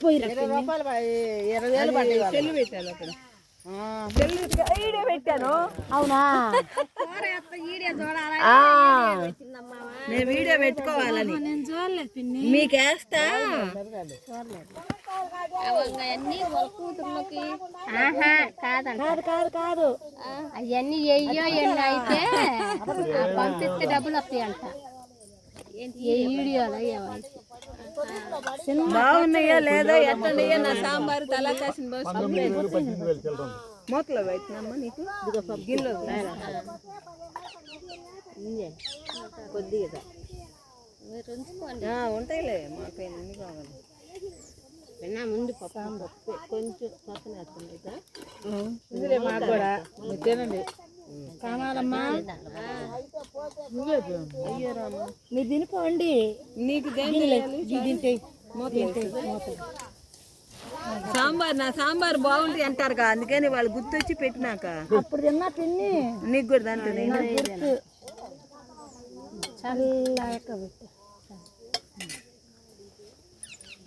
పోయి ఇరవై రూపాయలు ఇరవై వేలు పడ్డాయి. పెట్టాను. అవునా? నేను వీడియో పెట్టుకోవాలని. నేను చూడలేదు పిన్ని. మీకు వేస్తా కాదు కాదు కాదు. అవన్నీ ఎయ్యో ఎన్ని అయితే. పంపిస్తే డబ్బులు వస్తాయంట ఏ వీడియోలో ఏమైతే బాగున్నాయో లేదో? ఎట్లున్నాయో నా సాంబారు తలకాసిన మూతలో పెట్టినమ్మా నీకు? గిన్నెలో కొద్దిగా ఉంటాయిలే. మాకు ఎన్ని కావాలి విన్నా ముందు పప్పు కొంచెం పక్కన వేస్తుంది. ఇందులో మాకు కూడా. తినండి. కావాలమ్మా? మీరు తినిపోండి. నీకు సాంబార్ నా సాంబార్ బాగుంటుంది అంటారు కదా అందుకని వాళ్ళు గుర్తొచ్చి పెట్టినాక. అప్పుడు తిన్నా పిన్ని నీకు కూడా దాంట్లో పెట్టు.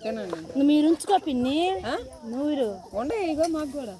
నువ్వు మీరు ఉంచుకో పిన్ని? నూరు ఉండే ఇగో మాకు కూడా.